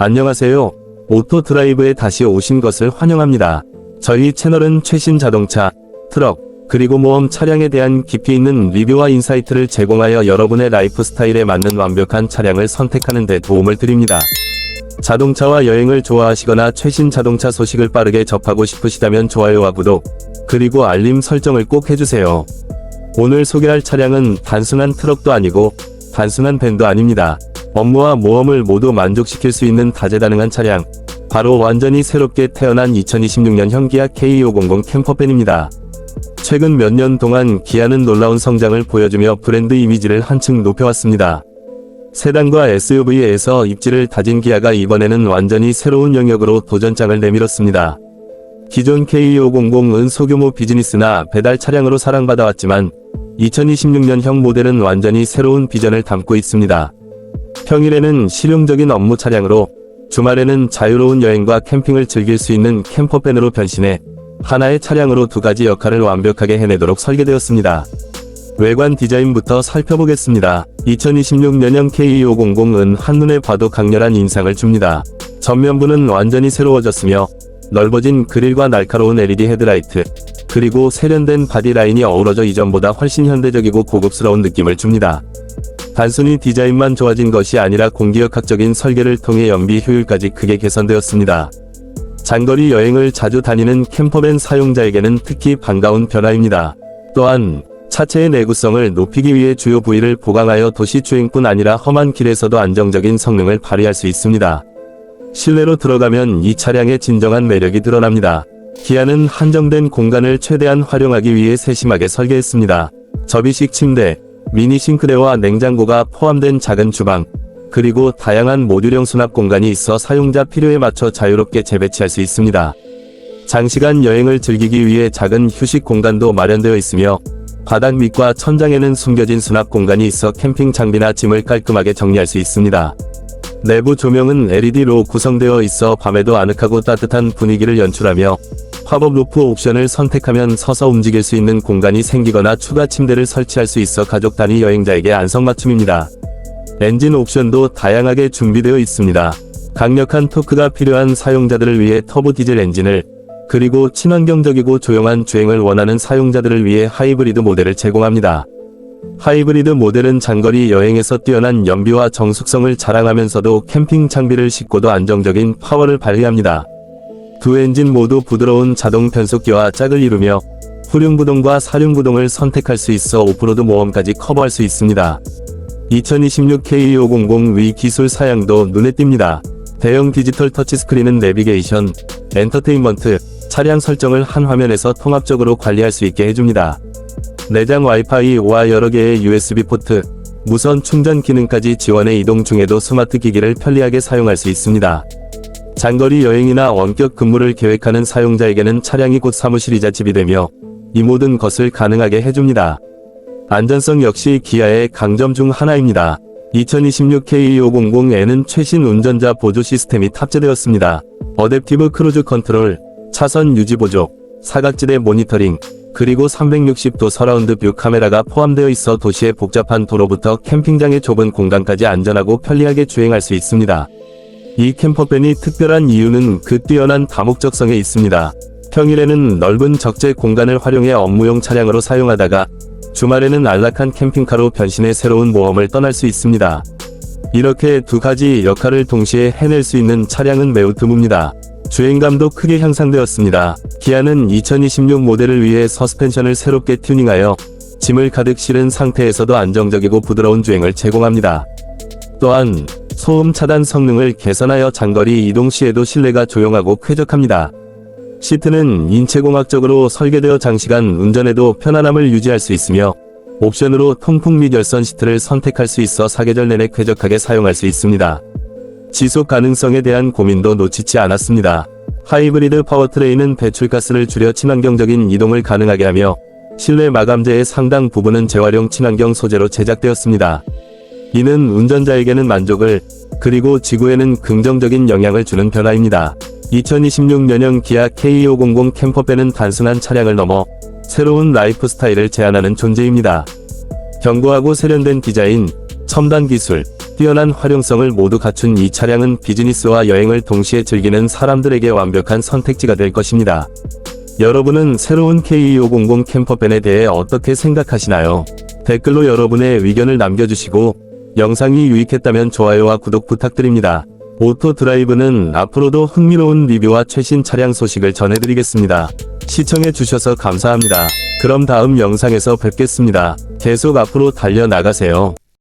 안녕하세요. 오토 드라이브에 다시 오신 것을 환영합니다. 저희 채널은 최신 자동차, 트럭, 그리고 모험 차량에 대한 깊이 있는 리뷰와 인사이트를 제공하여 여러분의 라이프 스타일에 맞는 완벽한 차량을 선택하는 데 도움을 드립니다. 자동차와 여행을 좋아하시거나 최신 자동차 소식을 빠르게 접하고 싶으시다면 좋아요와 구독, 그리고 알림 설정을 꼭 해주세요. 오늘 소개할 차량은 단순한 트럭도 아니고 단순한 밴도 아닙니다. 업무와 모험을 모두 만족시킬 수 있는 다재다능한 차량. 바로 완전히 새롭게 태어난 2026년형 기아 K250 캠퍼밴입니다. 최근 몇 년 동안 기아는 놀라운 성장을 보여주며 브랜드 이미지를 한층 높여왔습니다. 세단과 SUV에서 입지를 다진 기아가 이번에는 완전히 새로운 영역으로 도전장을 내밀었습니다. 기존 K250은 소규모 비즈니스나 배달 차량으로 사랑받아왔지만 2026년형 모델은 완전히 새로운 비전을 담고 있습니다. 평일에는 실용적인 업무 차량으로 주말에는 자유로운 여행과 캠핑을 즐길 수 있는 캠퍼밴으로 변신해 하나의 차량으로 두 가지 역할을 완벽하게 해내도록 설계되었습니다. 외관 디자인부터 살펴보겠습니다. 2026년형 K250은 한눈에 봐도 강렬한 인상을 줍니다. 전면부는 완전히 새로워졌으며 넓어진 그릴과 날카로운 LED 헤드라이트, 그리고 세련된 바디 라인이 어우러져 이전보다 훨씬 현대적이고 고급스러운 느낌을 줍니다. 단순히 디자인만 좋아진 것이 아니라 공기역학적인 설계를 통해 연비 효율까지 크게 개선되었습니다. 장거리 여행을 자주 다니는 캠퍼밴 사용자에게는 특히 반가운 변화입니다. 또한 차체의 내구성을 높이기 위해 주요 부위를 보강하여 도시 주행뿐 아니라 험한 길에서도 안정적인 성능을 발휘할 수 있습니다. 실내로 들어가면 이 차량의 진정한 매력이 드러납니다. 기아는 한정된 공간을 최대한 활용하기 위해 세심하게 설계했습니다. 접이식 침대, 미니 싱크대와 냉장고가 포함된 작은 주방, 그리고 다양한 모듈형 수납 공간이 있어 사용자 필요에 맞춰 자유롭게 재배치할 수 있습니다. 장시간 여행을 즐기기 위해 작은 휴식 공간도 마련되어 있으며 바닥 밑과 천장에는 숨겨진 수납 공간이 있어 캠핑 장비나 짐을 깔끔하게 정리할 수 있습니다. 내부 조명은 LED로 구성되어 있어 밤에도 아늑하고 따뜻한 분위기를 연출하며 팝업 루프 옵션을 선택하면 서서 움직일 수 있는 공간이 생기거나 추가 침대를 설치할 수 있어 가족 단위 여행자에게 안성맞춤입니다. 엔진 옵션도 다양하게 준비되어 있습니다. 강력한 토크가 필요한 사용자들을 위해 터보 디젤 엔진을 그리고 친환경적이고 조용한 주행을 원하는 사용자들을 위해 하이브리드 모델을 제공합니다. 하이브리드 모델은 장거리 여행에서 뛰어난 연비와 정숙성을 자랑하면서도 캠핑 장비를 싣고도 안정적인 파워를 발휘합니다. 두 엔진 모두 부드러운 자동 변속기와 짝을 이루며 후륜구동과 사륜구동을 선택할 수 있어 오프로드 모험까지 커버할 수 있습니다. 2026 K250 위 기술 사양도 눈에 띕니다. 대형 디지털 터치스크린은 내비게이션, 엔터테인먼트, 차량 설정을 한 화면에서 통합적으로 관리할 수 있게 해줍니다. 내장 와이파이와 여러 개의 USB 포트, 무선 충전 기능까지 지원해 이동 중에도 스마트 기기를 편리하게 사용할 수 있습니다. 장거리 여행이나 원격 근무를 계획하는 사용자에게는 차량이 곧 사무실이자 집이 되며 이 모든 것을 가능하게 해줍니다. 안전성 역시 기아의 강점 중 하나입니다. 2026 K2500에는 최신 운전자 보조 시스템이 탑재되었습니다. 어댑티브 크루즈 컨트롤, 차선 유지 보조, 사각지대 모니터링, 그리고 360도 서라운드 뷰 카메라가 포함되어 있어 도시의 복잡한 도로부터 캠핑장의 좁은 공간까지 안전하고 편리하게 주행할 수 있습니다. 이 캠퍼밴이 특별한 이유는 그 뛰어난 다목적성에 있습니다. 평일에는 넓은 적재 공간을 활용해 업무용 차량으로 사용하다가 주말에는 안락한 캠핑카로 변신해 새로운 모험을 떠날 수 있습니다. 이렇게 두 가지 역할을 동시에 해낼 수 있는 차량은 매우 드뭅니다. 주행감도 크게 향상되었습니다. 기아는 2026 모델을 위해 서스펜션을 새롭게 튜닝하여 짐을 가득 실은 상태에서도 안정적이고 부드러운 주행을 제공합니다. 또한 소음 차단 성능을 개선하여 장거리 이동 시에도 실내가 조용하고 쾌적합니다. 시트는 인체공학적으로 설계되어 장시간 운전에도 편안함을 유지할 수 있으며 옵션으로 통풍 및 열선 시트를 선택할 수 있어 사계절 내내 쾌적하게 사용할 수 있습니다. 지속 가능성에 대한 고민도 놓치지 않았습니다. 하이브리드 파워트레인은 배출가스를 줄여 친환경적인 이동을 가능하게 하며 실내 마감재의 상당 부분은 재활용 친환경 소재로 제작되었습니다. 이는 운전자에게는 만족을 그리고 지구에는 긍정적인 영향을 주는 변화입니다. 2026년형 기아 K250 캠퍼밴은 단순한 차량을 넘어 새로운 라이프 스타일을 제안하는 존재입니다. 견고하고 세련된 디자인, 첨단 기술, 뛰어난 활용성을 모두 갖춘 이 차량은 비즈니스와 여행을 동시에 즐기는 사람들에게 완벽한 선택지가 될 것입니다. 여러분은 새로운 K2500 캠퍼밴에 대해 어떻게 생각하시나요? 댓글로 여러분의 의견을 남겨주시고 영상이 유익했다면 좋아요와 구독 부탁드립니다. 오토 드라이브는 앞으로도 흥미로운 리뷰와 최신 차량 소식을 전해드리겠습니다. 시청해주셔서 감사합니다. 그럼 다음 영상에서 뵙겠습니다. 계속 앞으로 달려나가세요.